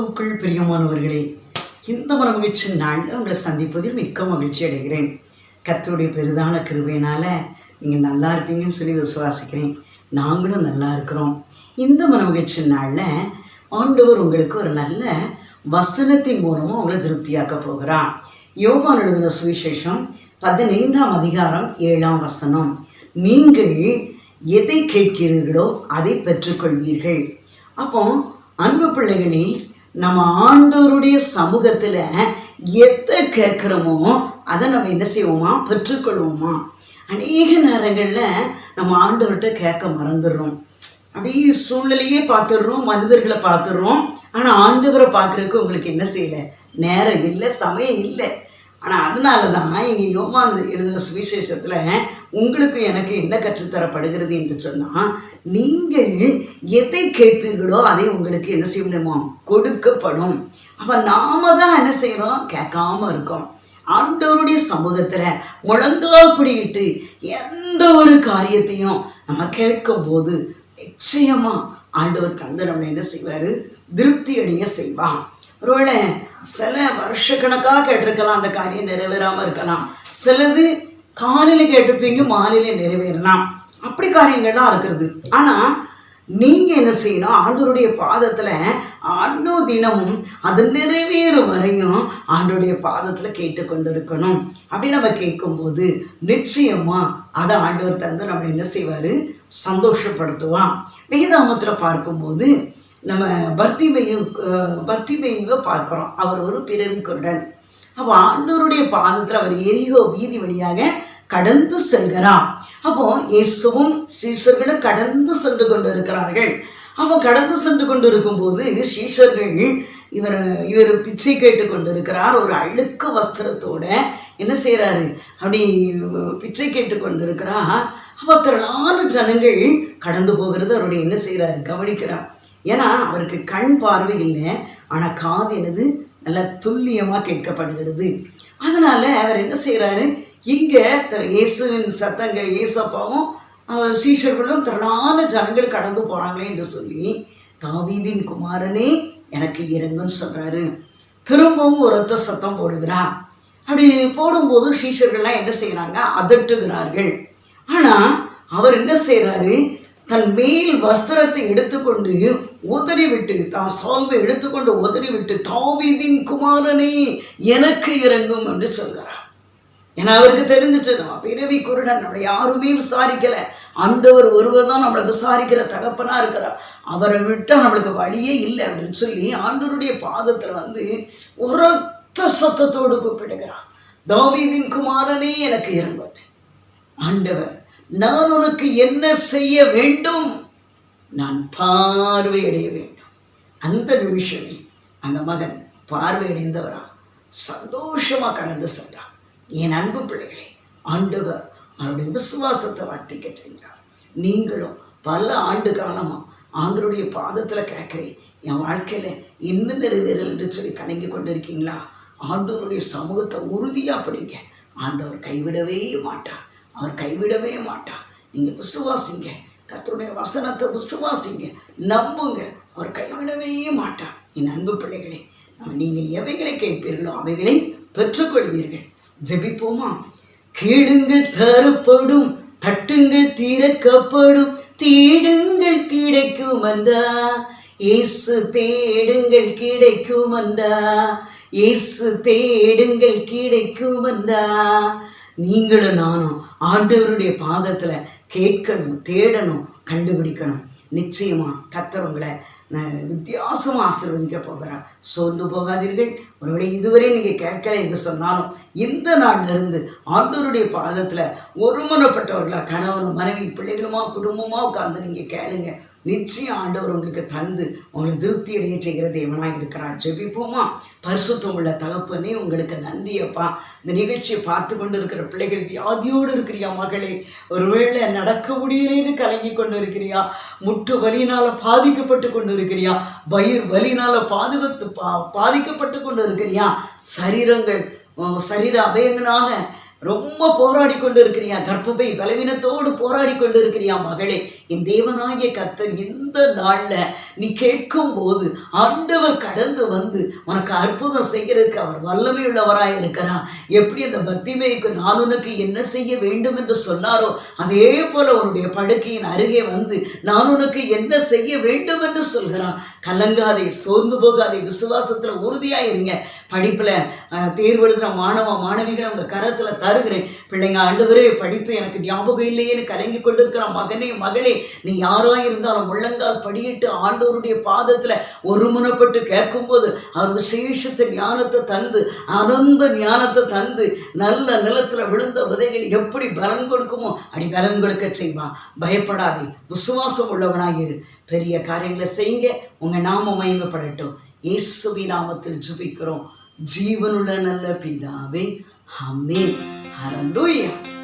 கிறிஸ்துவுக்குள் பிரியமானவர்களே இந்த மனமகிழ்ச்சி நாளில் உங்களை சந்திப்பதில் மிக்க மகிழ்ச்சி அடைகிறேன். கத்தருடைய பெரிதான கிருபையினால் நீங்கள் நல்லா இருப்பீங்கன்னு சொல்லி விசுவாசிக்கிறேன். நாங்களும் நல்லா இருக்கிறோம். இந்த மனமகிழ்ச்சி நாளில் ஆண்டவர் உங்களுக்கு ஒரு நல்ல வசனத்தின் மூலமாக உங்களை திருப்தியாக்க போகிறான் யோகான் எழுதின சுவிசேஷம் பதினைந்தாம் அதிகாரம் ஏழாம் வசனம். நீங்கள் எதை கேட்கிறீர்களோ அதை பெற்றுக்கொள்வீர்கள். அப்போ அன்பு பிள்ளைகளே நம்ம ஆண்டவருடைய சமூகத்தில் எதை கேட்குறோமோ அதை நம்ம என்ன செய்வோமா? பெற்றுக்கொள்வோமா? அநேக நேரங்களில் நம்ம ஆண்டவர்கிட்ட கேட்க மறந்துடுறோம். அப்படியே சூழ்நிலையே பார்த்துடுறோம் மனிதர்களை பார்த்துடுறோம். ஆனால் ஆண்டவரை பார்க்குறதுக்கு உங்களுக்கு என்ன செய்யலை? நேரம் இல்லை சமயம் இல்லை. ஆனால் அதனால தான் எங்கள் யோவான் எழுதின சுவிசேஷத்தில் உங்களுக்கு எனக்கு என்ன கற்றுத்தரப்படுகிறது என்று சொன்னால் நீங்கள் எதை கேட்பீர்களோ அதை உங்களுக்கு என்ன செய்ய முடியுமா கொடுக்கப்படும். அப்போ நாம தான் என்ன செய்கிறோம் கேட்காம இருக்கோம். ஆண்டவருடைய சமூகத்தில் முழங்கால் பிடிக்கிட்டு எந்த ஒரு காரியத்தையும் நம்ம கேட்கும்போது நிச்சயமாக ஆண்டவர் தந்து நம்ம என்ன செய்வார்? திருப்தி அடைய செய்வான் ஒருவேளை சில வருஷக்கணக்காக கேட்டிருக்கலாம் அந்த காரியம் நிறைவேறாமல் இருக்கலாம். சிலது காலையில் கேட்டிருப்பீங்க மாலையில் நிறைவேறலாம். அப்படி காரியங்கள்லாம் இருக்கிறது. ஆனால் நீங்கள் என்ன செய்யணும்? ஆண்டோருடைய பாதத்தில் அன்னோ தினமும் அது நிறைவேறும் வரையும் ஆண்டோடைய பாதத்தில் கேட்டுக்கொண்டு இருக்கணும் அப்படி நம்ம கேட்கும்போது நிச்சயமாக அதை ஆண்டவர் தந்து நம்ம என்ன செய்வார்? சந்தோஷப்படுத்துவான் வேதாமத்தில் பார்க்கும்போது நம்ம பர்த்திமையும் பர்த்திமையை பார்க்குறோம். அவர் ஒரு பிறவி குருடன். அப்போ ஆண்டோருடைய பாதத்தில் அவர் எரியோ வீதி வழியாக கடந்து செல்கிறான் அப்போ இயேசுவும் சீசர்களும் கடந்து சென்று கொண்டு இருக்கிறார்கள் அப்போ கடந்து சென்று கொண்டு இருக்கும்போது சீசர்கள் இவர் இவர் பிச்சை கேட்டு கொண்டு இருக்கிறார் ஒரு அழுக்கு வஸ்திரத்தோட என்ன செய்கிறாரு அப்படி பிச்சை கேட்டு கொண்டு இருக்கிறார் அப்போ திரளான ஜனங்கள் கடந்து போகிறது. அவருடைய என்ன செய்கிறாரு கவனிக்கிறார். ஏன்னா அவருக்கு கண் பார்வை இல்லை. ஆனால் காது என்னது? நல்லா துல்லியமாக கேட்கப்படுகிறது. அதனால் அவர் என்ன செய்கிறாரு இங்கே இயேசுவின் சத்தங்க இயேசப்பாவும் சீஷர்களும் திரளான ஜனங்கள் கடந்து போகிறாங்களே என்று சொல்லி தாவீதின் குமாரனே எனக்கு இறங்குன்னு சொல்கிறாரு திரும்பவும் ஒருத்த சத்தம் போடுகிறான். அப்படி போடும்போது சீஷர்கள்லாம் என்ன செய்கிறாங்க அதட்டுகிறார்கள். ஆனால் அவர் என்ன செய்கிறாரு தன் மேல் வஸ்திரத்தை எடுத்துக்கொண்டு உதறிவிட்டு தான் சால்வை எடுத்துக்கொண்டு உதறிவிட்டு தாவீதின் குமாரனே எனக்கு இறங்கும் என்று சொல்கிறார். ஏன்னா அவருக்கு தெரிஞ்சிட்டு நம்ம பிறவி குருடன். நம்மளை யாருமே விசாரிக்கல. அந்தவர் ஒருவர் தான் நம்மளை விசாரிக்கிற தகப்பனா இருக்கிறார். அவரை விட்டால் நம்மளுக்கு வழியே இல்லை அப்படின்னு சொல்லி ஆண்டவருடைய பாதத்தில் வந்து உரத்த சத்தத்தோடு கூப்பிடுகிறார். தாவீதின் குமாரனே எனக்கு இறங்குவது ஆண்டவர் நான் உனக்கு என்ன செய்ய வேண்டும்? நான் பார்வையடைய வேண்டும். அந்த நிமிஷமே அந்த மகன் பார்வையடைந்தவரா சந்தோஷமாக கடந்து சென்றான். என் அன்பு பிள்ளைகளே ஆண்டவர் அவருடைய விசுவாசத்தை வர்த்திக்க செஞ்சார் நீங்களும் பல ஆண்டு காலமாக ஆண்டருடைய பாதத்தில் கேட்குறேன் என் வாழ்க்கையில் இன்னும் நிறைவேறல் என்று சொல்லி கலங்கி கொண்டு இருக்கீங்களா ஆண்டவருடைய சமூகத்தை உறுதியாக பிடிங்க. ஆண்டவர் கைவிடவே மாட்டார். அவர் கைவிடவே மாட்டார். நீங்கள் விசுவாசிங்க. கத்தருடைய வசனத்தை விசுவாசிங்க. நம்புங்க. அவர் கைவிடவே மாட்டார். என் அன்பு பிள்ளைகளே நீங்கள் எவைகளை கேட்பீர்களோ அவைகளை பெற்றுக்கொள்வீர்கள். ஜெபிப்போமா? கேளுங்கள் தரப்படும் தட்டுங்கள் தீரக்கப்படும் தேடுங்கள் கிடைக்கும் அந்தா இயேசு தேடுங்கள் கிடைக்கும் அந்தா இயேசு தேடுங்கள் கிடைக்கும் அந்தா நீங்களும் நானும் ஆண்டவருடைய பாதத்தில் கேட்கணும் தேடணும் கண்டுபிடிக்கணும். நிச்சயமாக கத்தர் உங்களை வித்தியாசமாக ஆசீர்வதிக்க போகிறார். சோர்ந்து போகாதீர்கள். ஒருவேளை இதுவரை நீங்கள் கேட்கல என்று சொன்னாலும் இந்த நாளிலிருந்து ஆண்டவருடைய பாதத்தில் ஒருமனப்பட்டவர்களாக கணவனும் மனைவி பிள்ளைகளுமா குடும்பமாக உட்காந்து நீங்கள் கேளுங்க. நிச்சயம் ஆண்டவர் உங்களுக்கு தந்து உங்களை திருப்தி அடைய செய்கிற தேவனாக இருக்கிறார். ஜெபிப்போமா? பரிசுத்தம் உள்ள தகப்பனே உங்களுக்கு நன்றியப்பா. இந்த நிகழ்ச்சியை பார்த்து கொண்டு இருக்கிற பிள்ளைகள் வியாதியோடு இருக்கிறியா மகளே? ஒருவேளை நடக்க முடியலேன்னு கலங்கி கொண்டு இருக்கிறியா முட்டு வலியினால் பாதிக்கப்பட்டு கொண்டு இருக்கிறியா வயிறு வலினால் பாதுகாத்து பா பாதிக்கப்பட்டு கொண்டு இருக்கிறியா சரீரங்கள் சரீர அபயங்களான ரொம்ப போராடி கொண்டு இருக்கிறியா கற்பப்பை பலவீனத்தோடு போராடி கொண்டு இருக்கிறியா மகளே? என் தேவனாகிய கத்தன் இந்த நாளில் நீ கேட்கும் போது ஆண்டவர் கடந்து வந்து உனக்கு அற்புதம் செய்கிறதுக்கு அவர் வல்லமை உள்ளவராக இருக்கிறார். எப்படி அந்த பத்திமேய்க்கு நான் உனக்கு என்ன செய்ய வேண்டும் என்று சொன்னாரோ அதே போல உன்னுடைய படுக்கையின் அருகே வந்து நான் உனக்கு என்ன செய்ய வேண்டும் என்று சொல்கிறான் கலங்காதே சோர்ந்து போகாதே விசுவாசத்தில் உறுதியாக இருங்க படிப்பில் தேர்வு எழுதுகிற மாணவ மாணவிகளை உங்கள் கரத்தில் தருகிறேன். பிள்ளைங்க ஆண்டவரே படித்து எனக்கு ஞாபகம் இல்லையேன்னு கலங்கி கொண்டிருக்கிற மகனே மகளே நீ யாராக இருந்தாலும் முள்ளங்கால் படியிட்டு ஆண்டவருடைய பாதத்தில் ஒருமுனப்பட்டு கேட்கும்போது அவர் விசேஷத்தை ஞானத்தை தந்து அனந்த ஞானத்தை தந்து நல்ல நிலத்துல விழுந்த விதைகள் எப்படி பலன் கொடுக்குமோ அப்படி பலன் கொடுக்க செய்வான். பயப்படாதே விசுவாசம் உள்ளவனாயிரு. பெரிய காரியங்களை செய்யுங்க உங்க நாம மயமப்படட்டும் இயேசுவி நாமத்தில் ஜுபிக்கிறோம். ஜீவனுள்ள நல்ல பிதாவே அமே ஹalleluya.